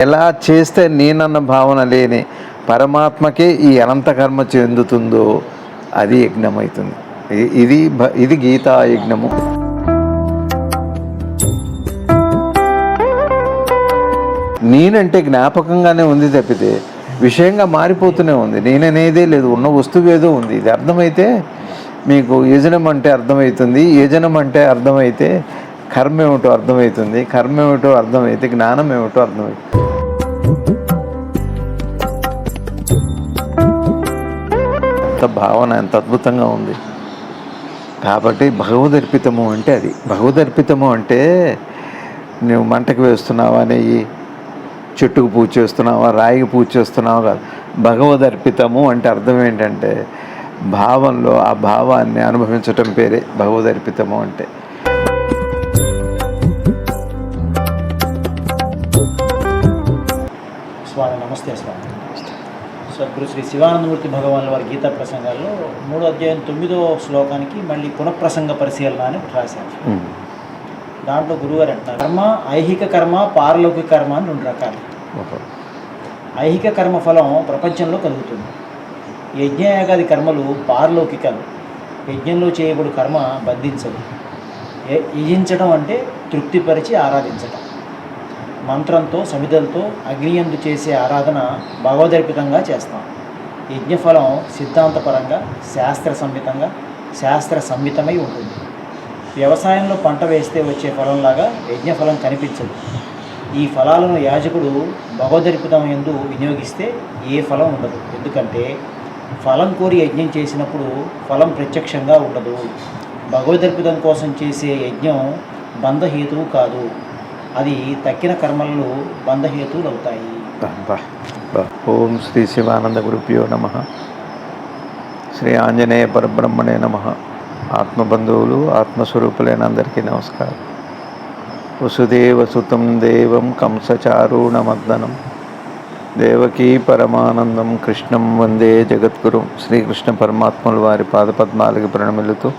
ఎలా చేస్తే నేనన్న భావన లేని పరమాత్మకే ఈ అనంత కర్మ చెందుతుందో అది యజ్ఞమవుతుంది. ఇది భ- ఇది గీతా యజ్ఞము. నేనంటే జ్ఞాపకంగానే ఉంది తప్పితే విషయంగా మారిపోతూనే ఉంది. నేననేదే లేదు ఉన్న వస్తువు ఏదో ఉంది. ఇది అర్థమైతే మీకు యజనం అంటే అర్థమవుతుంది యజనం అంటే అర్థమైతే కర్మ ఏమిటో అర్థమవుతుంది కర్మ ఏమిటో అర్థమైతే జ్ఞానం ఏమిటో అర్థమవుతుంది. ఎంత భావన ఎంత అద్భుతంగా ఉంది. కాబట్టి భగవదర్పితము అంటే అది. భగవదర్పితము అంటే నువ్వు మంటకు వేస్తున్నావా నెయ్యి చెట్టుకు పూజ చేస్తున్నావా రాయికి పూజ చేస్తున్నావా కాదు. భగవదర్పితము అంటే అర్థం ఏంటంటే భావంలో ఆ భావాన్ని అనుభవించటం పేరే భగవదర్పితము అంటే. సద్గురు శ్రీ శివానందమూర్తి భగవాన్ వారి గీతా ప్రసంగాల్లో మూడో అధ్యాయం తొమ్మిదో శ్లోకానికి మళ్ళీ పునఃప్రసంగ పరిశీలన అని రాశారు. దాంట్లో గురువారు అంటున్నారు కర్మ ఐహిక కర్మ పారలౌకిక కర్మ అని రెండు రకాలు. ఐహిక కర్మ ఫలం ప్రపంచంలో కలుగుతుంది. యజ్ఞయాగాది కర్మలు పారలౌకికాలు. యజ్ఞంలో చేయబడు కర్మ బంధించదు. యజించడం అంటే తృప్తిపరిచి ఆరాధించటం. మంత్రంతో సమిధలతో అగ్నియందు చేసే ఆరాధన భగవదర్పితంగా చేస్తాం. యజ్ఞఫలం సిద్ధాంతపరంగా శాస్త్ర సంహితంగా శాస్త్ర సంహితమై ఉంటుంది. వ్యవసాయంలో పంట వేస్తే వచ్చే ఫలంలాగా యజ్ఞఫలం కనిపించదు. ఈ ఫలాలను యాజకుడు భగవదర్పితం ఎందు వినియోగిస్తే ఏ ఫలం ఉండదు. ఎందుకంటే ఫలం కోరి యజ్ఞం చేసినప్పుడు ఫలం ప్రత్యక్షంగా ఉండదు. భగవదర్పితం కోసం చేసే యజ్ఞం బంధహేతువు కాదు. అది తక్కిన కర్మలు బంధహేతువులు అవుతాయి. ఓం శ్రీ శివానంద గురుభ్యో నమ. శ్రీ ఆంజనేయ పరబ్రహ్మణే నమ. ఆత్మబంధువులు ఆత్మస్వరూపులైన అందరికీ నమస్కారం. వసుదేవ సుతం దేవం కంసచారుణమర్దనం దేవకీ పరమానందం కృష్ణం వందే జగద్గురు. శ్రీకృష్ణ పరమాత్మలు వారి పాదపద్మాలకి ప్రణమిలుతూ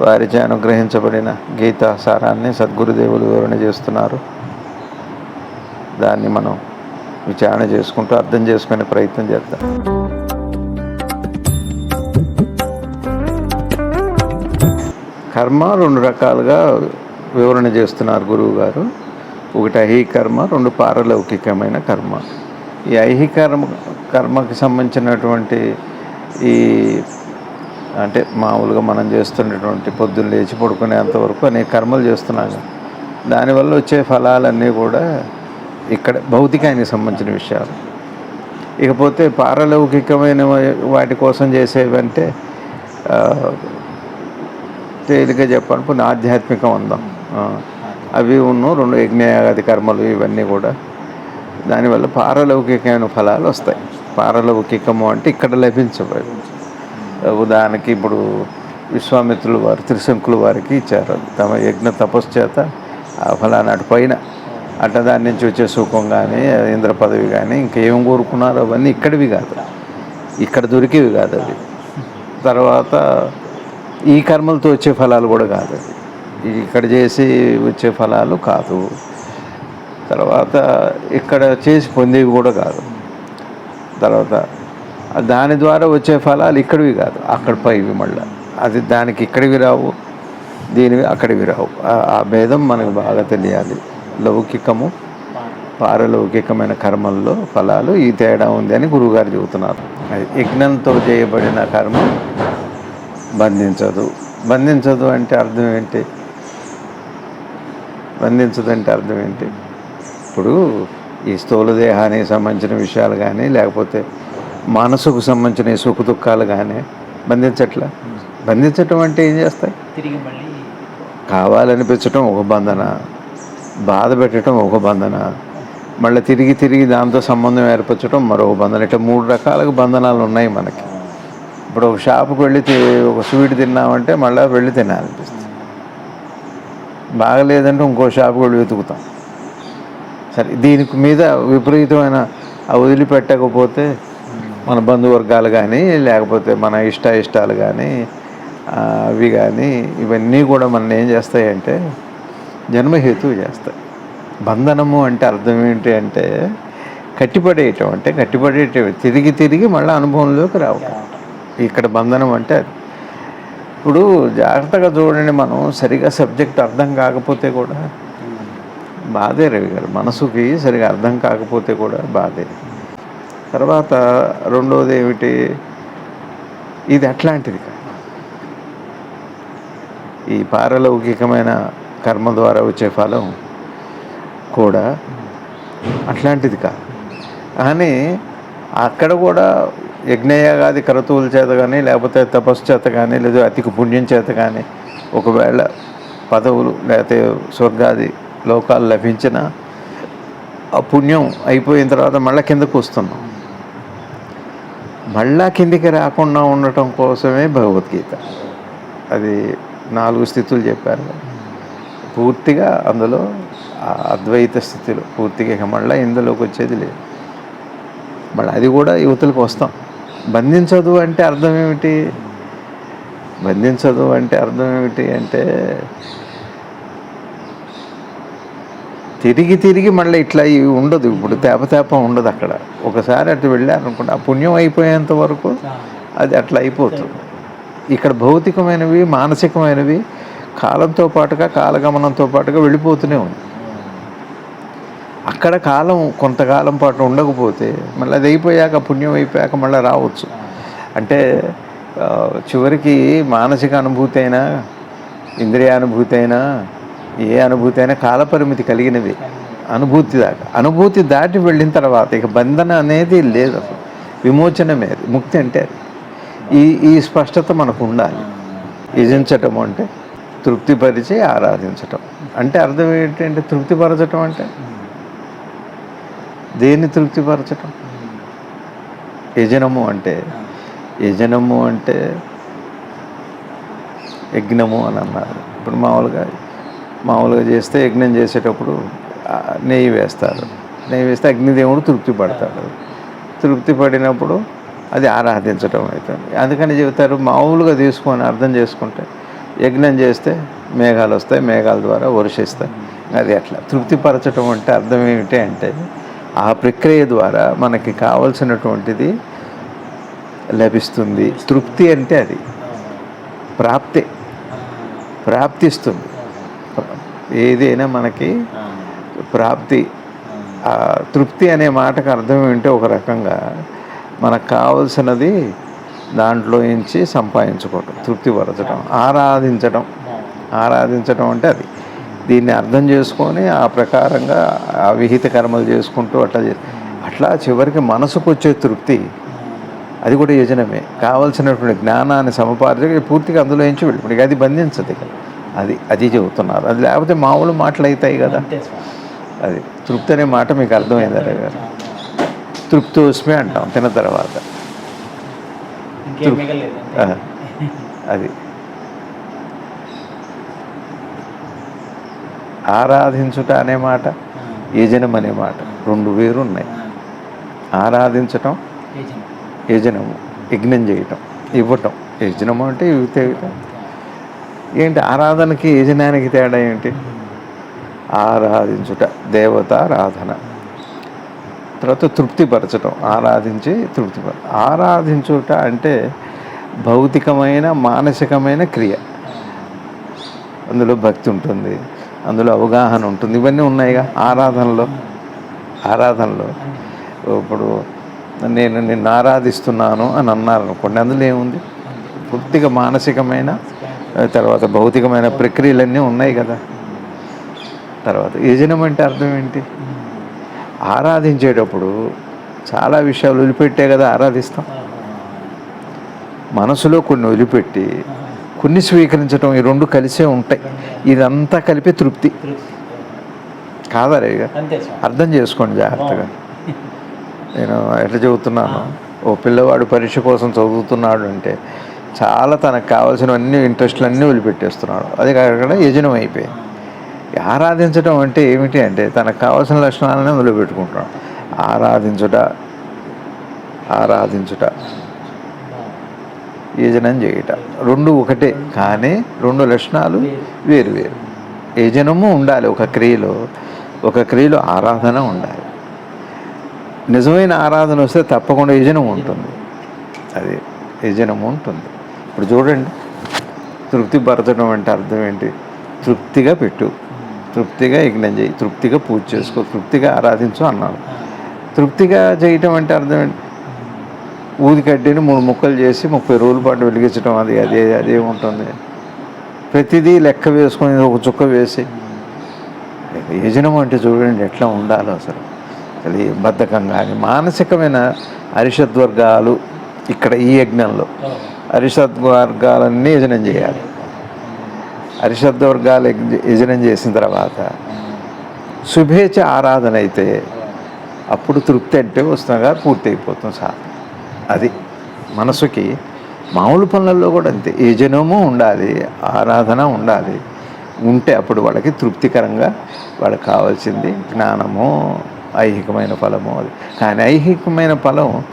వారిచే అనుగ్రహించబడిన గీతా సారాన్ని సద్గురుదేవులు వివరణ చేస్తున్నారు. దాన్ని మనం విచారణ చేసుకుంటూ అర్థం చేసుకునే ప్రయత్నం చేద్దాం. కర్మ రెండు రకాలుగా వివరణ చేస్తున్నారు గురువు గారు ఒకటి ఐహికర్మ రెండు పారలౌకికమైన కర్మ. ఈ ఐహికర్మ కర్మకి సంబంధించినటువంటి ఈ అంటే మామూలుగా మనం చేస్తున్నటువంటి పొద్దున్న లేచి పడుకునేంతవరకు అనేక కర్మలు చేస్తున్నాం దానివల్ల వచ్చే ఫలాలన్నీ కూడా ఇక్కడ భౌతికానికి సంబంధించిన విషయాలు. ఇకపోతే పారలౌకికమైన వాటి కోసం చేసేవంటే తేలిక చెప్పనుకుని ఆధ్యాత్మికం అందాం అవి ఉన్న రెండు యజ్ఞయాగాది కర్మలు ఇవన్నీ కూడా. దానివల్ల పారలౌకికమైన ఫలాలు వస్తాయి. పారలౌకికము అంటే ఇక్కడ లభించబడి ఉదాహరణకి ఇప్పుడు విశ్వామిత్రులు వారు త్రిశంకులు వారికి ఇచ్చారు. తమ యజ్ఞ తపస్సు చేత ఆ ఫలానాటి పైన అట్ట దాని నుంచి వచ్చే సుఖం కానీ ఇంద్ర పదవి కానీ ఇంకేం కోరుకున్నారో అవన్నీ ఇక్కడివి కాదు. ఇక్కడ దొరికేవి కాదు అవి. తర్వాత ఈ కర్మలతో వచ్చే ఫలాలు కూడా కాదు అవి. ఇక్కడ చేసి వచ్చే ఫలాలు కాదు. తర్వాత ఇక్కడ చేసి పొందేవి కూడా కాదు. తర్వాత దాని ద్వారా వచ్చే ఫలాలు ఇక్కడివి కాదు అక్కడ పైవి మళ్ళీ. అది దానికి ఇక్కడివి రావు దీనివి అక్కడివి రావు. ఆ- భేదం మనకు బాగా తెలియాలి. లౌకికము పారలౌకికమైన కర్మల్లో ఫలాలు ఈ తేడా ఉంది అని గురువుగారు చెబుతున్నారు. అది యజ్ఞంతో చేయబడిన కర్మ బంధించదు. బంధించదు అంటే అర్థం ఏంటి? బంధించదు అంటే అర్థం ఏంటి? ఇప్పుడు ఈ స్థూల దేహానికి సంబంధించిన విషయాలు కానీ లేకపోతే మనసుకు సంబంధించిన సుఖ దుఃఖాలు కానీ బంధించట్లా? బంధించటం అంటే ఏం చేస్తాయి? తిరిగి మళ్ళీ కావాలనిపించటం ఒక బంధన? బాధ పెట్టడం ఒక బంధన? మళ్ళీ తిరిగి తిరిగి దాంతో సంబంధం ఏర్పరచడం మరొక బంధన? ఇట్లా మూడు రకాలుగా బంధనాలు ఉన్నాయి మనకి. ఇప్పుడు ఒక షాపుకి వెళ్ళి ఒక స్వీట్ తిన్నామంటే మళ్ళీ వెళ్ళి తినాలనిపిస్తుంది. బాగలేదంటే ఇంకో షాపుకి వెళ్ళి వెతుకుతాం. సరే దీనికి మీద విపరీతమైన వదిలిపెట్టకపోతే మన బంధువర్గాలు కానీ లేకపోతే మన ఇష్ట ఇష్టాలు కానీ అవి కానీ ఇవన్నీ కూడా మన ఏం చేస్తాయంటే జన్మహేతువు చేస్తాయి. బంధనము అంటే అర్థం ఏంటి అంటే కట్టిపడేయటం అంటే కట్టిపడేయటం. తిరిగి తిరిగి మళ్ళీ అనుభవంలోకి రావటం. ఇక్కడ బంధనం అంటే అది. ఇప్పుడు జాగ్రత్తగా చూడండి మనం సరిగా సబ్జెక్ట్ అర్థం కాకపోతే కూడా బాధే రవి గారు. మనసుకి సరిగా అర్థం కాకపోతే కూడా బాధే. తర్వాత రెండోది ఏమిటి? ఇది అట్లాంటిది ఈ పారలౌకికమైన కర్మ ద్వారా వచ్చే ఫలం కూడా అట్లాంటిది కాదు. కానీ అక్కడ కూడా యజ్ఞయాగాది క్రతువుల చేత కానీ లేకపోతే తపస్సు చేత కానీ లేదా అతిక పుణ్యం చేత కానీ ఒకవేళ పదవులు లేకపోతే స్వర్గాది లోకాలు లభించిన ఆ పుణ్యం అయిపోయిన తర్వాత మళ్ళీ కిందకు వస్తున్నాం. మళ్ళా కిందికి రాకుండా ఉండటం కోసమే భగవద్గీత. అది నాలుగు స్థితులు చెప్పారు. పూర్తిగా అందులో అద్వైత స్థితిలో పూర్తిగా ఇక మళ్ళీ ఇందులోకి వచ్చేది లేదు. మళ్ళీ అది కూడా యువతలకు వస్తాం. బంధించదు అంటే అర్థం ఏమిటి? బంధించదు అంటే అర్థం ఏమిటి అంటే తిరిగి తిరిగి మళ్ళీ ఇట్లా ఇవి ఉండదు. ఇప్పుడు తేపతేప ఉండదు అక్కడ. ఒకసారి అటు వెళ్ళారనుకుంటే ఆ పుణ్యం అయిపోయేంత వరకు అది అట్లా అయిపోతుంది. ఇక్కడ భౌతికమైనవి మానసికమైనవి కాలంతో పాటుగా కాలగమనంతో పాటుగా వెళ్ళిపోతూనే ఉంది. అక్కడ కాలం కొంతకాలం పాటు ఉండకపోతే మళ్ళీ అది అయిపోయాక పుణ్యం అయిపోయాక మళ్ళీ రావచ్చు. అంటే చివరికి మానసిక అనుభూతి అయినా ఇంద్రియానుభూతి అయినా ఏ అనుభూతి అయినా కాలపరిమితి కలిగినవి. అనుభూతి దాకా. అనుభూతి దాటి వెళ్ళిన తర్వాత ఇక బంధన అనేది లేదు అసలు. విమోచనమే అది ముక్తి అంటే అది. ఈ ఈ స్పష్టత మనకు ఉండాలి. యజించటం అంటే తృప్తిపరిచి ఆరాధించటం. అంటే అర్థం ఏంటంటే తృప్తిపరచటం అంటే? దేన్ని తృప్తిపరచటం? యజనము అంటే? యజనము అంటే యజ్ఞము అని అన్నారు. ఇప్పుడు మామూలుగా మామూలుగా చేస్తే యజ్ఞం చేసేటప్పుడు నెయ్యి వేస్తారు. నెయ్యి వేస్తే అగ్నిదేవుడు తృప్తి పడతాడు. తృప్తి పడినప్పుడు అది ఆరాధించటం అవుతుంది అందుకని చెబుతారు మామూలుగా తీసుకొని అర్థం చేసుకుంటే యజ్ఞం చేస్తే మేఘాలు వస్తాయి మేఘాల ద్వారా వర్షిస్తాయి. అది అట్లా. తృప్తిపరచటం అంటే అర్థం ఏమిటి అంటే ఆ ప్రక్రియ ద్వారా మనకి కావలసినటువంటిది లభిస్తుంది. తృప్తి అంటే అది. ప్రాప్తి. ప్రాప్తిస్తుంది. ఏదైనా మనకి ప్రాప్తి. ఆ తృప్తి అనే మాటకు అర్థం ఏంటో ఒక రకంగా మనకు కావలసినది దాంట్లో నుంచి సంపాదించుకోవటం తృప్తి పరచడం ఆరాధించడం ఆరాధించడం అంటే అది. దీన్ని అర్థం చేసుకొని ఆ ప్రకారంగా ఆ విహిత కర్మలు చేసుకుంటూ అట్లా చే అట్లా చివరికి మనసుకు వచ్చే తృప్తి. అది కూడా యజనమే. కావలసినటువంటి జ్ఞానాన్ని సమపార్చక పూర్తిగా అందులో నుంచి వెళ్ళిపోయి అది బంధించదు ఇక. అది అది చెబుతున్నారు. అది లేకపోతే మామూలు మాటలు అవుతాయి కదా. అది తృప్తి అనే మాట మీకు అర్థమైందా గారు. తృప్తోస్మి అంటాం తిన్న తర్వాత. అది. ఆరాధించుట అనే మాట యజనం అనే మాట రెండు వేరు ఉన్నాయి ఆరాధించటం యజనము యజ్ఞం చేయటం ఇవ్వటం. యజనము అంటే ఇవ్వటం. ఏంటి? ఆరాధనకి యజనానికి తేడా ఏంటి? ఆరాధించుట దేవతారాధన తర్వాత తృప్తిపరచటం ఆరాధించి తృప్తిపర ఆరాధించుట అంటే భౌతికమైన మానసికమైన క్రియ. అందులో భక్తి ఉంటుంది అందులో అవగాహన ఉంటుంది ఇవన్నీ ఉన్నాయిగా ఆరాధనలో. ఆరాధనలో. ఇప్పుడు నేను నిన్ను ఆరాధిస్తున్నాను అని అన్నారు అనుకోండి అందులో ఏముంది? పూర్తిగా మానసికమైన తర్వాత భౌతికమైన ప్రక్రియలన్నీ ఉన్నాయి కదా. తర్వాత యజనం అంటే అర్థం ఏంటి? ఆరాధించేటప్పుడు చాలా విషయాలు వదిలిపెట్టే కదా ఆరాధిస్తాం. మనసులో కొన్ని వదిలిపెట్టి కొన్ని స్వీకరించడం ఈ రెండు కలిసే ఉంటాయి. ఇదంతా కలిపి తృప్తి. కాదా రే గారు? అంతే స్వామి అర్థం చేసుకోండి జాగ్రత్తగా. నేను ఎట్లా చదువుతున్నాను ఓ పిల్లవాడు పరీక్ష కోసం చదువుతున్నాడు అంటే చాలా తనకు కావాల్సినవన్నీ ఇంట్రెస్ట్లన్నీ వదిలిపెట్టేస్తున్నాడు. అది కాకుండా యజనం అయిపోయింది. ఆరాధించడం అంటే ఏమిటి అంటే తనకు కావాల్సిన లక్షణాలనే వదిలిపెట్టుకుంటున్నాడు. ఆరాధించుట ఆరాధించుట యజనం చేయుట. రెండు ఒకటే కానీ రెండు లక్షణాలు వేరు వేరు. యజనము ఉండాలి ఒక క్రియలో ఒక క్రియలో ఆరాధన ఉండాలి. నిజమైన ఆరాధన వస్తే తప్పకుండా యజనం ఉంటుంది. అది యజనము ఉంటుంది. ఇప్పుడు చూడండి. తృప్తి పరచడం అంటే అర్థం ఏంటి? తృప్తిగా పెట్టు. తృప్తిగా యజ్ఞం చేయి. తృప్తిగా పూజ చేసుకో. తృప్తిగా ఆరాధించు అన్నాడు. తృప్తిగా చేయటం అంటే అర్థం ఏంటి? ఊది కడ్డీని మూడు ముక్కలు చేసి ముప్పై రోజుల పాటు వెలిగించడం అది అదే అదే ఉంటుంది ప్రతిదీ లెక్క వేసుకొని ఒక చుక్క వేసి. యజనం అంటే చూడండి ఎట్లా ఉండాలో అసలు. అది ఈ బద్ధకం కానీ మానసికమైన అరిషద్వర్గాలు ఇక్కడ ఈ యజ్ఞంలో. అరిషద్వర్గాలన్నీ యజనం చేయాలి. అరిషద్వర్గాలు యజ్ఞ- యజనం చేసిన తర్వాత శుభేచ్ఛ ఆరాధన అయితే అప్పుడు తృప్తి అంటే వస్తుందిగా పూర్తి అయిపోతుంది సార్. అది మనసుకి మామూలు పనులలో కూడా అంతే. యజనము ఉండాలి ఆరాధన ఉండాలి ఉంటే అప్పుడు వాళ్ళకి తృప్తికరంగా వాళ్ళకి కావాల్సింది జ్ఞానము ఐహికమైన ఫలము అది. కానీ ఐహికమైన ఫలం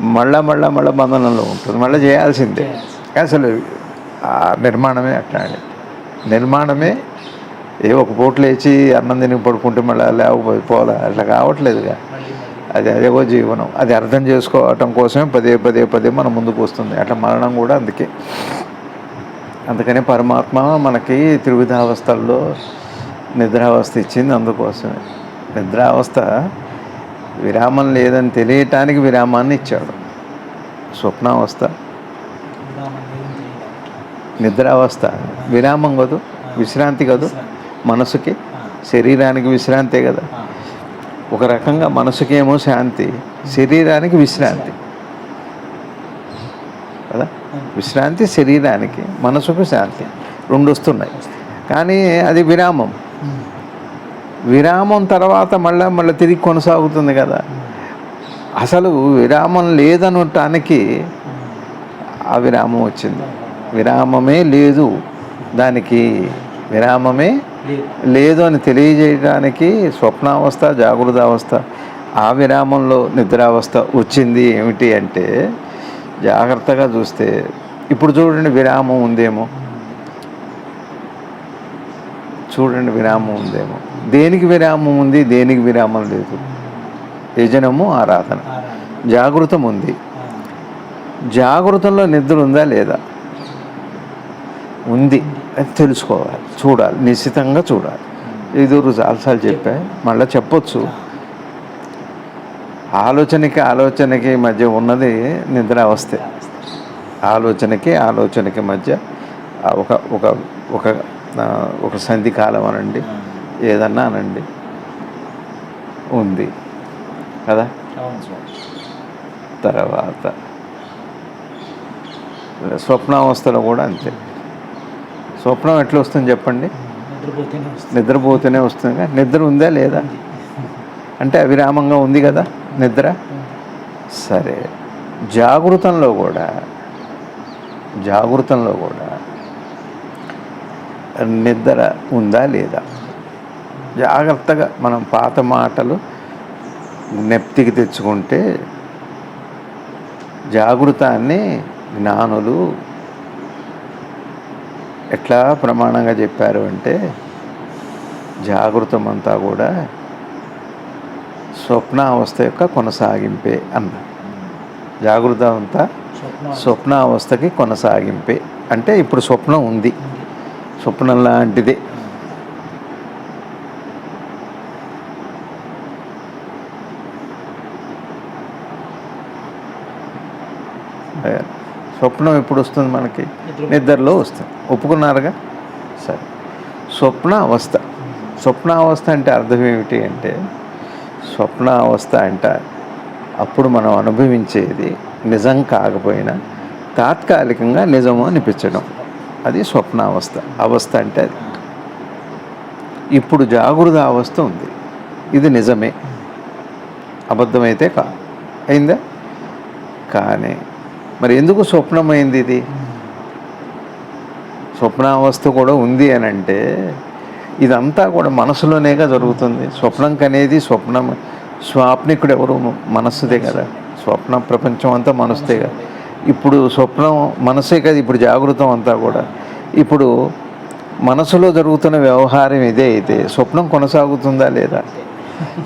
మళ్ళా మళ్ళా మళ్ళీ బంధనంలో ఉంటుంది. మళ్ళీ చేయాల్సిందే. అసలు ఆ నిర్మాణమే అట్లాంటి నిర్మాణమే ఏ ఒక పూట లేచి అన్నం తిని పడుకుంటే మళ్ళీ లేకపోయి పోలా. అట్లా కావట్లేదుగా. అది అదేవో జీవనం. అది అర్థం చేసుకోవటం కోసమే పదే పదే పదే మన ముందుకు వస్తుంది. అట్లా మరణం కూడా అందుకే. అందుకనే పరమాత్మ మనకి త్రివిధావస్థల్లో నిద్రావస్థ ఇచ్చింది అందుకోసమే. నిద్రావస్థ విరామం లేదని తెలియటానికి విరామాన్ని ఇచ్చాడు. స్వప్నావస్థ నిద్రావస్థ విరామం కాదు విశ్రాంతి కాదు మనసుకి శరీరానికి విశ్రాంతే కదా. ఒక రకంగా మనసుకేమో శాంతి శరీరానికి విశ్రాంతి. కదా? విశ్రాంతి శరీరానికి మనసుకు శాంతి. రెండు వస్తున్నాయి. కానీ అది విరామం. విరామం తర్వాత మళ్ళీ మళ్ళీ తిరిగి కొనసాగుతుంది కదా. అసలు విరామం లేదనటానికి ఆ విరామం వచ్చింది. విరామమే లేదు. దానికి విరామమే లేదు అని తెలియజేయడానికి స్వప్నావస్థ జాగృత అవస్థ ఆ విరామంలో నిద్రావస్థ వచ్చింది ఏమిటి అంటే జాగ్రత్తగా చూస్తే ఇప్పుడు చూడండి విరామం ఉందేమో. చూడండి విరామం ఉందేమో. దేనికి విరామం ఉంది? దేనికి విరామం లేదు. యజనము ఆరాధన. ఆరాధన. జాగృతం ఉంది. జాగృతంలో నిద్ర ఉందా లేదా? ఉంది. అది తెలుసుకోవాలి. చూడాలి. నిశ్చితంగా చూడాలి. ఎదురు చాలాసార్లు చెప్పా. మళ్ళీ చెప్పొచ్చు. ఆలోచనకి ఆలోచనకి మధ్య ఉన్నది నిద్ర అవస్థే. ఆలోచనకి ఆలోచనకి మధ్య ఒక ఒక ఒక ఒక సంధి కాలం అనండి. ఏదన్నా అనండి. ఉంది. కదా? తర్వాత స్వప్నావస్థలో కూడా అంతే. స్వప్నం ఎట్లా వస్తుంది చెప్పండి? నిద్రపోతేనే వస్తుంది. నిద్రపోతూనే వస్తుంది కదా. నిద్ర ఉందా లేదా? అంటే అవిరామంగా ఉంది కదా నిద్ర? సరే. జాగృతంలో కూడా జాగృతంలో కూడా నిద్ర ఉందా లేదా? జాగ్రత్తగా మనం పాత మాటలు నెప్తికి తెచ్చుకుంటే జాగృతాన్ని జ్ఞానులు ఎట్లా ప్రమాణంగా చెప్పారు అంటే జాగృతం అంతా కూడా స్వప్నావస్థ యొక్క కొనసాగింపే అన్న. జాగృత అంతా స్వప్నం స్వప్నావస్థకి కొనసాగింపే. అంటే ఇప్పుడు స్వప్నం ఉంది. స్వప్నం లాంటిదే. స్వప్నం ఎప్పుడు వస్తుంది మనకి? నిద్రలో వస్తుంది. ఒప్పుకున్నారుగా? సరే. స్వప్న అవస్థ స్వప్నావస్థ అంటే అర్థం ఏమిటి అంటే స్వప్నావస్థ అంట అప్పుడు మనం అనుభవించేది నిజం కాకపోయినా తాత్కాలికంగా నిజము అనిపించడం. అది స్వప్నావస్థ అవస్థ అంటే అది. ఇప్పుడు జాగృత అవస్థ ఉంది. ఇది నిజమే. అబద్ధమైతే కా అయిందా? కానీ. మరి ఎందుకు స్వప్నమైంది ఇది? స్వప్నావస్థ కూడా ఉంది అని అంటే ఇదంతా కూడా మనసులోనేగా జరుగుతుంది. స్వప్నం కనేది స్వప్నం స్వాప్నికుడు ఎవరు మనస్సుదే కదా. స్వప్న ప్రపంచం అంతా మనసుదే కదా. ఇప్పుడు స్వప్నం మనసే కదా ఇప్పుడు జాగృతం అంతా కూడా. ఇప్పుడు మనసులో జరుగుతున్న వ్యవహారం ఇదే అయితే స్వప్నం కొనసాగుతుందా లేదా?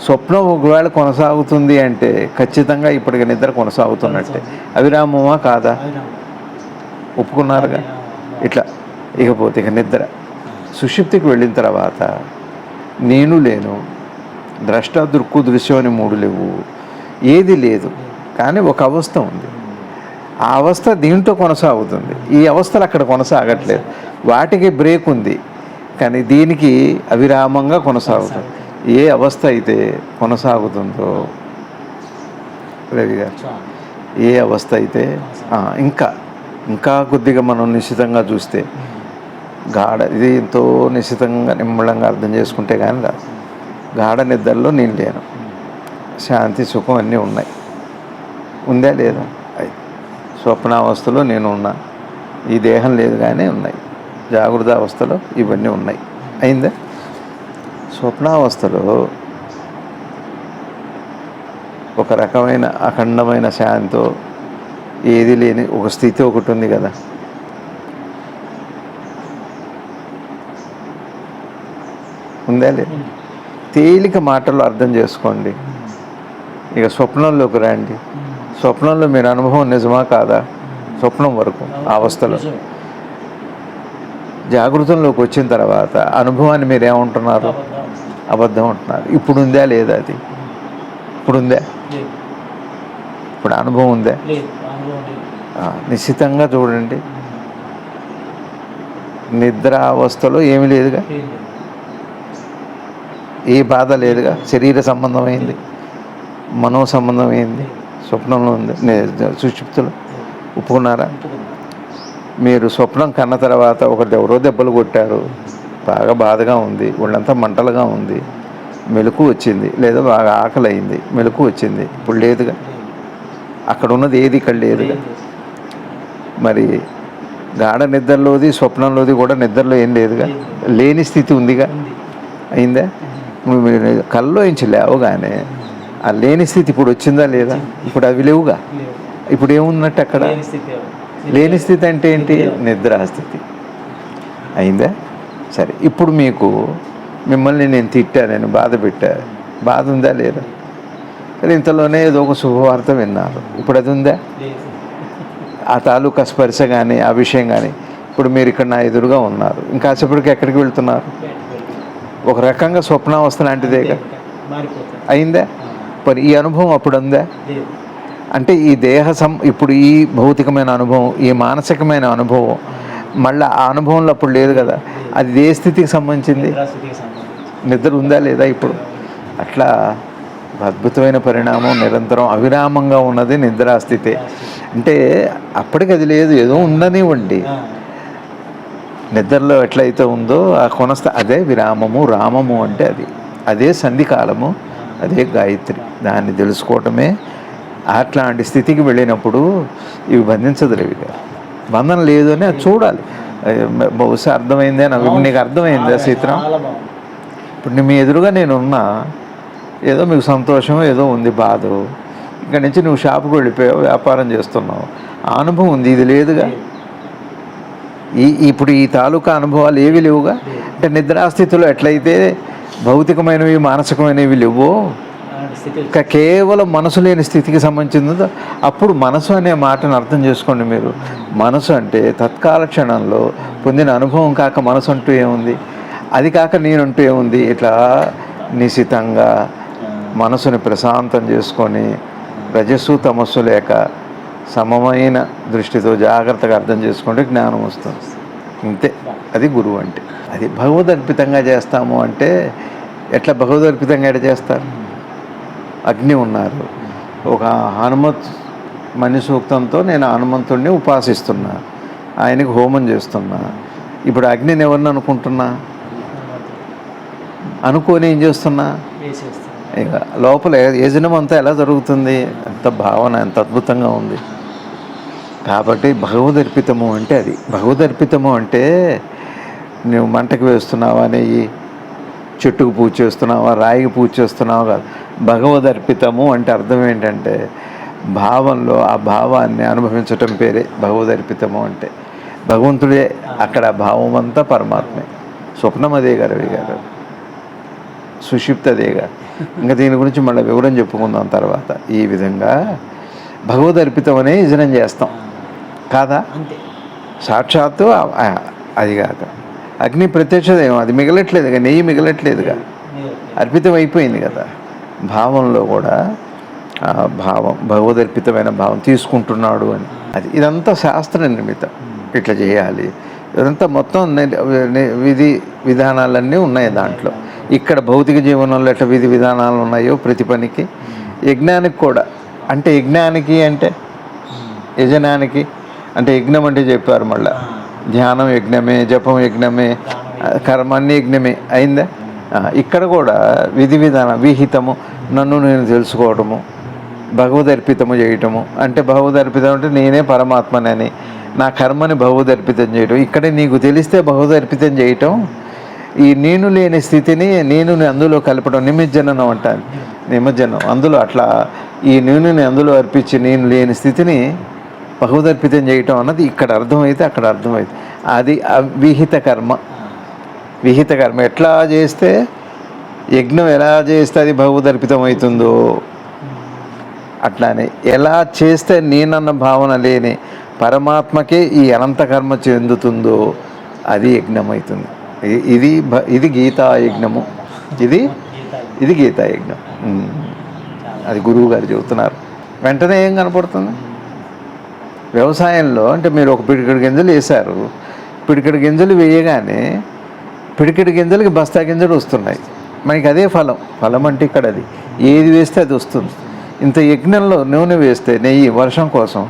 స్వప్నం ఒకవేళ కొనసాగుతుంది అంటే ఖచ్చితంగా ఇప్పటికి నిద్ర కొనసాగుతున్నట్టే. అవిరామమా కాదా? ఒప్పుకున్నారుగా? ఇట్లా ఇకపోతే ఇక నిద్ర. సుషిప్తికి వెళ్ళిన తర్వాత నేను లేను ద్రష్ట దృక్కు దృశ్యం అని మూడు లేవు ఏది లేదు. కానీ ఒక అవస్థ ఉంది. ఆ అవస్థ దీంట్లో కొనసాగుతుంది. ఈ అవస్థలు అక్కడ కొనసాగట్లేదు. వాటికి బ్రేక్ ఉంది. కానీ దీనికి అవిరామంగా కొనసాగుతుంది. ఏ అవస్థ అయితే కొనసాగుతుందో రవి గారు ఏ అవస్థ అయితే ఇంకా ఇంకా కొద్దిగా మనం నిశ్చితంగా చూస్తే గాఢ ఇది ఎంతో నిశ్చితంగా నిమ్మళంగా అర్థం చేసుకుంటే కానీ రాదు. గాఢ నిద్రలో నేను లేను. శాంతి సుఖం అన్నీ ఉన్నాయి. ఉందా లేదా? స్వప్నావస్థలో నేను ఉన్నా. ఈ దేహం లేదు కానీ ఉన్నాయి. జాగ్రత్త అవస్థలో ఇవన్నీ ఉన్నాయి. అయిందా? స్వప్నావస్థలో ఒక రకమైన అఖండమైన శాంతితో ఏది లేని ఒక స్థితి ఒకటి ఉంది కదా. ఉందా లేదు తేలిక మాటలు అర్థం చేసుకోండి. ఇక స్వప్నంలోకి రండి. స్వప్నంలో మీరు అనుభవం నిజమా కాదా? స్వప్నం వరకు అవస్థలో. జాగృతంలోకి వచ్చిన తర్వాత అనుభవాన్ని మీరు ఏమంటున్నారు? అబద్ధం. అంటున్నారు. ఇప్పుడు ఉందా లేదా అది? ఇప్పుడు ఉందా? ఇప్పుడు అనుభవం ఉందా నిశ్చితంగా చూడండి. నిద్ర అవస్థలో ఏమీ లేదుగా? లేదు లేదు. ఏ బాధ లేదుగా? శరీర సంబంధమైంది? మనో సంబంధమైంది? స్వప్నంలో ఉంది. నే- ఒప్పుకున్నారా? మీరు స్వప్నం కన్న తర్వాత ఒకటి ఎవరో దెబ్బలు కొట్టారు. బాగా బాధగా ఉంది. ఒళ్ళంతా మంటలుగా ఉంది. మెలకు వచ్చింది. లేదా బాగా ఆకలి అయింది మెలకు వచ్చింది. ఇప్పుడు లేదుగా. అక్కడ ఉన్నది ఏది? ఇక్కడ లేదుగా. మరి గాఢ నిద్రలోది స్వప్నంలోది కూడా నిద్రలో ఏం లేదుగా. లేని స్థితి ఉందిగా. అయిందా? నువ్వు మీరు లేవగానే ఆ లేని స్థితి ఇప్పుడు వచ్చిందా లేదా? ఇప్పుడు అవి లేవుగా? లేవు. ఇప్పుడు ఏమున్నట్టు అక్కడ? లేని స్థితి అంటే ఏంటి? నిద్రా స్థితి. అయిందా? సరే ఇప్పుడు మీకు మిమ్మల్ని నేను తిట్టా నేను బాధ పెట్టా. బాధ ఉందా లేదా? కానీ ఇంతలోనే ఏదో ఒక శుభవార్త విన్నారు. ఇప్పుడు అది ఉందా. ఆ తాలూకా స్పర్శ కానీ ఆ విషయం కానీ ఇప్పుడు మీరు ఇక్కడ నా ఎదురుగా ఉన్నారు. ఇంకాసేపటికి ఎక్కడికి వెళ్తున్నారు. ఒక రకంగా స్వప్నావస్థ లాంటిదేగా? అయిందా? మరి ఈ అనుభవం అప్పుడు ఉందా అంటే ఈ దేహ సం ఇప్పుడు ఈ భౌతికమైన అనుభవం ఈ మానసికమైన అనుభవం మళ్ళీ ఆ అనుభవంలో అప్పుడు లేదు కదా? అది ఏ స్థితికి సంబంధించింది? నిద్ర ఉందా లేదా ఇప్పుడు? అట్లా అద్భుతమైన పరిణామం నిరంతరం అవిరామంగా ఉన్నది నిద్రాస్థితే అంటే అప్పటికి అది లేదు ఏదో ఉండనివ్వండి. నిద్రలో ఎట్లయితే ఉందో ఆ కొనస్థ అదే విరామము రామము అంటే అది. అదే సంధికాలము. అదే గాయత్రి. దాన్ని తెలుసుకోవటమే అట్లాంటి స్థితికి వెళ్ళినప్పుడు ఇవి బంధించదు రవి గారు. బంధన లేదు అని అది చూడాలి. బహుశా అర్థమైందే నాకు నీకు అర్థమైందా సీతరాం? ఇప్పుడు నీ మీ ఎదురుగా నేను ఉన్నా ఏదో మీకు సంతోషం ఏదో ఉంది బాధ. ఇక్కడి నుంచి నువ్వు షాపుకి వెళ్ళిపోయావు వ్యాపారం చేస్తున్నావు. ఆ అనుభవం ఉంది ఇది లేదుగా? ఈ ఇప్పుడు ఈ తాలూకా అనుభవాలు ఏవి లేవుగా? అంటే నిద్రాస్థితిలో ఎట్లయితే భౌతికమైనవి మానసికమైనవి లేవో ఇంకా కేవలం మనసు లేని స్థితికి సంబంధించింది. అప్పుడు మనసు అనే మాటను అర్థం చేసుకోండి మీరు. మనసు అంటే తత్కాల క్షణంలో పొందిన అనుభవం కాక మనసు అంటూ ఏముంది? అది కాక నేనంటూ ఏముంది? ఇట్లా నిశితంగా మనసుని ప్రశాంతం చేసుకొని రజస్సు తమస్సు లేక సమమైన దృష్టితో జాగ్రత్తగా అర్థం చేసుకుంటే జ్ఞానం వస్తుంది. అంతే అది గురువు అంటే. అది భగవదర్పితంగా చేస్తాము అంటే ఎట్లా భగవదర్పితంగా ఎట్లా చేస్తారు? అగ్ని ఉన్నారు. ఒక హనుమత్ మణి సూక్తంతో నేను హనుమంతుడిని ఉపాసిస్తున్నా. ఆయనకు హోమం చేస్తున్నా. ఇప్పుడు అగ్నిని ఎవరిని అనుకుంటున్నా? అనుకొని ఏం చేస్తున్నా? ఇక లోపల యజనం అంతా ఎలా జరుగుతుంది? అంత భావన ఎంత అద్భుతంగా ఉంది. కాబట్టి భగవదర్పితము అంటే అది. భగవదర్పితము అంటే నువ్వు మంటకి వేస్తున్నావా నెయ్యి చెట్టుకు పూజ చేస్తున్నావా రాయికి పూజ చేస్తున్నావా కాదు భగవదర్పితము అంటే అర్థం ఏంటంటే భావంలో ఆ భావాన్ని అనుభవించటం పేరే భగవదర్పితము అంటే. భగవంతుడే అక్కడ భావం అంతా పరమాత్మే స్వప్నమదే గారు గారు. సుషిప్తదేగా ఇంకా దీని గురించి మళ్ళీ వివరం చెప్పుకుందాం తర్వాత. ఈ విధంగా భగవద్ అర్పితం అనే యజనం చేస్తాం. కాదా? సాక్షాత్తు అది కాక అగ్ని ప్రత్యక్షదేమో అది మిగలట్లేదుగా నెయ్యి మిగలట్లేదుగా. అర్పితం అయిపోయింది కదా. భావంలో కూడా ఆ భావం భగవదర్పితమైన భావం తీసుకుంటున్నాడు అని. అది ఇదంతా శాస్త్ర నిర్మితం. ఇట్లా చేయాలి. ఇదంతా మొత్తం విధి విధానాలన్నీ ఉన్నాయి దాంట్లో. ఇక్కడ భౌతిక జీవనంలో ఎట్లా విధి విధానాలు ఉన్నాయో ప్రతి పనికి. యజ్ఞానికి కూడా. అంటే యజ్ఞానికి అంటే? యజనానికి. అంటే యజ్ఞం అంటే చెప్పారు మళ్ళీ. ధ్యానం యజ్ఞమే జపం యజ్ఞమే కర్మాన్ని కర్మ అన్ని యజ్ఞమే. అయిందా? ఇక్కడ కూడా విధి విధానం విహితము నన్ను నేను తెలుసుకోవటము భగవదర్పితము చేయటము. అంటే భగవదర్పితం అంటే నేనే పరమాత్మనని నా కర్మని భగవదర్పితం చేయటం. ఇక్కడే నీకు తెలిస్తే భగవదర్పితం చేయటం ఈ నేను లేని స్థితిని నేను అందులో కలపడం నిమజ్జనం అంటాను నిమజ్జనం. అందులో అట్లా ఈ నేనుని అందులో అర్పించి నేను లేని స్థితిని భగవదర్పితం చేయటం అన్నది ఇక్కడ అర్థమైతే అక్కడ అర్థమైతే అది విహిత కర్మ. విహిత కర్మ ఎట్లా చేస్తే యజ్ఞం ఎలా చేస్తే అది భగవదర్పితం అవుతుందో అట్లానే ఎలా చేస్తే నేనన్న భావన లేని పరమాత్మకే ఈ అనంత కర్మ చెందుతుందో అది యజ్ఞం అవుతుంది ఇది భ- ఇది గీతా యజ్ఞము ఇది ఇది గీతా యజ్ఞం అది గురువు గారు చెబుతున్నారు. వెంటనే ఏం కనపడుతుంది? వ్యవసాయంలో అంటే మీరు ఒక పిడికిడి గింజలు వేశారు. పిడికిడి గింజలు వేయగానే పిడికిడి గింజలకి బస్తా గింజలు వస్తున్నాయి. మనకి అదే ఫలం. ఫలం అంటే ఇక్కడ అది. ఏది వేస్తే అది వస్తుంది. ఇంత యజ్ఞంలో నూనె వేస్తే నెయ్యి వర్షం కోసం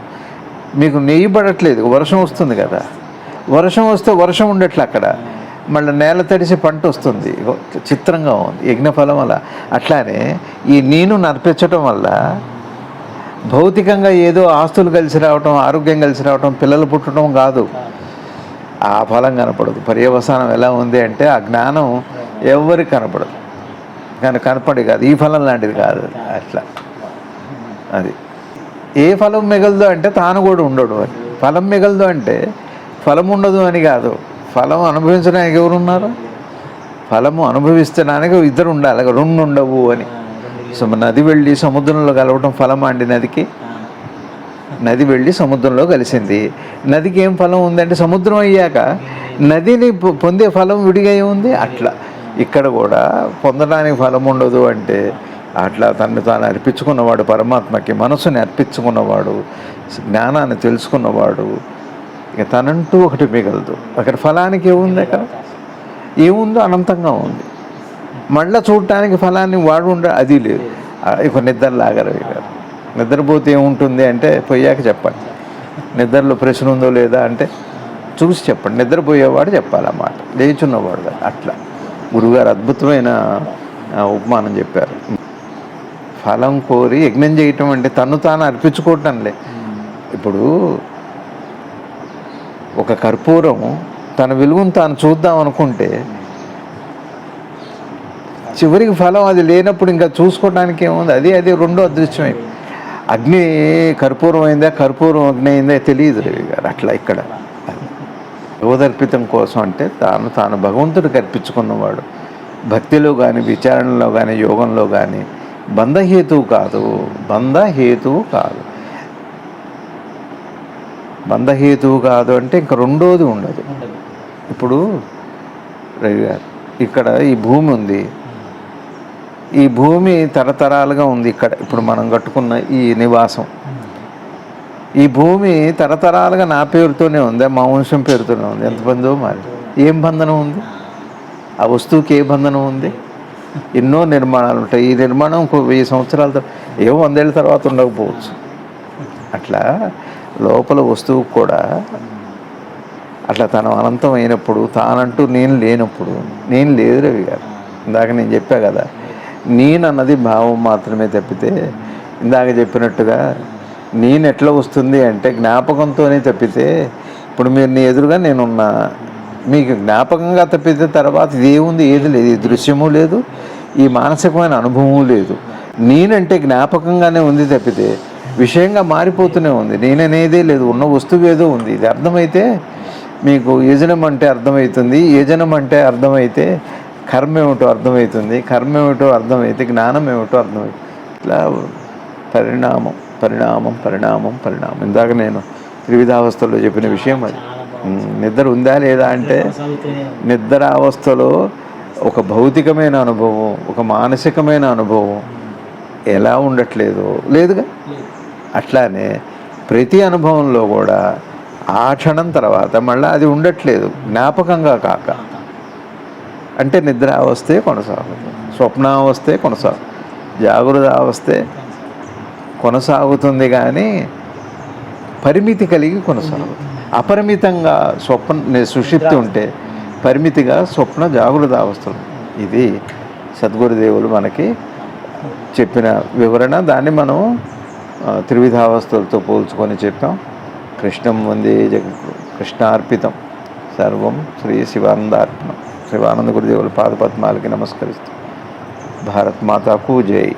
మీకు నెయ్యి పడట్లేదు. వర్షం వస్తుంది కదా. వర్షం వస్తే వర్షం ఉండట్లే అక్కడ. మళ్ళీ నేల తడిసి పంట వస్తుంది. చిత్రంగా ఉంది. యజ్ఞఫలం అలా. అట్లానే ఈ నేను నర్పించటం వల్ల భౌతికంగా ఏదో ఆస్తులు కలిసి రావటం ఆరోగ్యం కలిసి రావటం పిల్లలు పుట్టడం కాదు. ఆ ఫలం కనపడదు. పర్యవసానం ఎలా ఉంది అంటే ఆ జ్ఞానం ఎవరికి కనపడదు. కానీ కనపడి కాదు. ఈ ఫలం లాంటిది కాదు. అట్లా. అది. ఏ ఫలం మిగలదు అంటే తాను కూడా ఉండడు అని. ఫలం మిగలదు అంటే ఫలం ఉండదు అని కాదు. ఫలం అనుభవించడానికి ఎవరున్నారు? ఫలము అనుభవించడానికి ఇద్దరు ఉండాలి. రెండు ఉండవు అని. సో నది వెళ్ళి సముద్రంలో కలవటం ఫలం అండి నదికి నది వెళ్ళి సముద్రంలో కలిసింది. నదికి ఏం ఫలం ఉందంటే సముద్రం అయ్యాక నదిని పొందే ఫలం విడిగా ఉంది అట్లా. ఇక్కడ కూడా పొందడానికి ఫలం ఉండదు అంటే అట్లా తను తాను అర్పించుకున్నవాడు పరమాత్మకి మనసుని అర్పించుకున్నవాడు జ్ఞానాన్ని తెలుసుకున్నవాడు ఇక తనంటూ ఒకటి మిగలదు. అక్కడ ఫలానికి ఏముంది అక్కడ? ఏముందో అనంతంగా ఉంది. మళ్ళీ చూడటానికి ఫలాన్ని వాడు ఉండ అది లేదు. ఇక నిద్ర లాగరు నిద్రపోతే ఏముంటుంది అంటే పోయాక చెప్పండి. నిద్రలో ప్రశ్న ఉందో లేదా అంటే చూసి చెప్పండి. నిద్రపోయేవాడు చెప్పాలన్నమాట లేచున్నవాడు అట్లా. గురుగారు అద్భుతమైన ఉపమానం చెప్పారు. ఫలం కోరి యజ్ఞం చేయటం అంటే తను తాను అర్పించుకోవటంలే. ఇప్పుడు ఒక కర్పూరం తన విలువను తాను చూద్దాం అనుకుంటే చివరికి ఫలం అది లేనప్పుడు ఇంకా చూసుకోవడానికి ఏముంది? అది అది రెండో అదృశ్యమై. అగ్ని కర్పూరం అయిందా? కర్పూరం అగ్ని అయిందా? తెలియదు రవి గారు అట్లా ఇక్కడ. యువదర్పితం కోసం అంటే తాను తాను భగవంతుడికి అర్పించుకున్నవాడు. భక్తిలో కానీ విచారణలో కానీ యోగంలో కానీ బంధహేతువు కాదు. బంధహేతువు కాదు. బంధహేతువు కాదు అంటే ఇంక రెండోది ఉండదు. ఉండదు. ఇప్పుడు రవి గారు ఇక్కడ ఈ భూమి ఉంది. ఈ భూమి తరతరాలుగా ఉంది ఇక్కడ. ఇప్పుడు మనం కట్టుకున్న ఈ నివాసం. ఈ భూమి తరతరాలుగా నా పేరుతోనే ఉంది మా వంశం పేరుతోనే ఉంది. ఎంత బంధువు మరి? ఏం బంధనం ఉంది? ఆ వస్తువుకి ఏ బంధనం ఉంది? ఎన్నో నిర్మాణాలు ఉంటాయి. ఈ నిర్మాణం ఇంకో వెయ్యి సంవత్సరాల తర్వాత ఏవో వందేళ్ళ తర్వాత ఉండకపోవచ్చు. అట్లా లోపల వస్తువు కూడా అట్లా తను అయినప్పుడు తానంటూ నేను లేనప్పుడు నేను లేదు రవి గారు. ఇందాక నేను చెప్పా కదా నేను అన్నది భావం మాత్రమే తప్పితే ఇందాక చెప్పినట్టుగా నేను ఎట్లా వస్తుంది అంటే జ్ఞాపకంతోనే తప్పితే ఇప్పుడు మీరు నీ ఎదురుగా నేనున్నా మీకు జ్ఞాపకంగా తప్పితే తర్వాత ఇది ఏముంది ఏది లేదు ఈ దృశ్యము లేదు ఈ మానసికమైన అనుభవం లేదు. నేనంటే జ్ఞాపకంగానే ఉంది తప్పితే విషయంగా మారిపోతూనే ఉంది. నేననేదే లేదు ఉన్న వస్తువు ఏదో ఉంది. ఇది అర్థమైతే మీకు యజనం అంటే అర్థమవుతుంది యజనం అంటే అర్థమైతే కర్మ ఏమిటో అర్థమవుతుంది కర్మ ఏమిటో అర్థమైతే జ్ఞానం ఏమిటో అర్థమవుతుంది ఇట్లా పరిణామం పరిణామం పరిణామం పరిణామం ఇందాక నేను త్రివిధావస్థలో చెప్పిన విషయం అది నిద్ర ఉందా లేదా అంటే. నిద్ర అవస్థలో ఒక భౌతికమైన అనుభవం ఒక మానసికమైన అనుభవం ఎలా ఉండట్లేదు లేదుగా లేదు. అట్లానే ప్రతి అనుభవంలో కూడా ఆ క్షణం తర్వాత మళ్ళీ అది ఉండట్లేదు జ్ఞాపకంగా కాక అంటే నిద్ర అవస్థే కొనసాగుతుంది స్వప్నావస్థే కొనసాగు. జాగృత అవస్థే కొనసాగుతుంది కానీ పరిమితి కలిగి కొనసాగుతుంది అపరిమితంగా స్వప్న సుషిప్తి ఉంటే పరిమితిగా స్వప్న జాగృత అవస్థలు. ఇది సద్గురుదేవులు మనకి చెప్పిన వివరణ. దాన్ని మనం త్రివిధావస్థలతో పోల్చుకొని చెప్పాం. కృష్ణం వందే జగ కృష్ణార్పితం. సర్వం శ్రీ శివానందార్పణం. శివానంద గురుదేవుల పాదపద్మాలకి నమస్కరిస్తూ. భారత్ మాతాకు జై.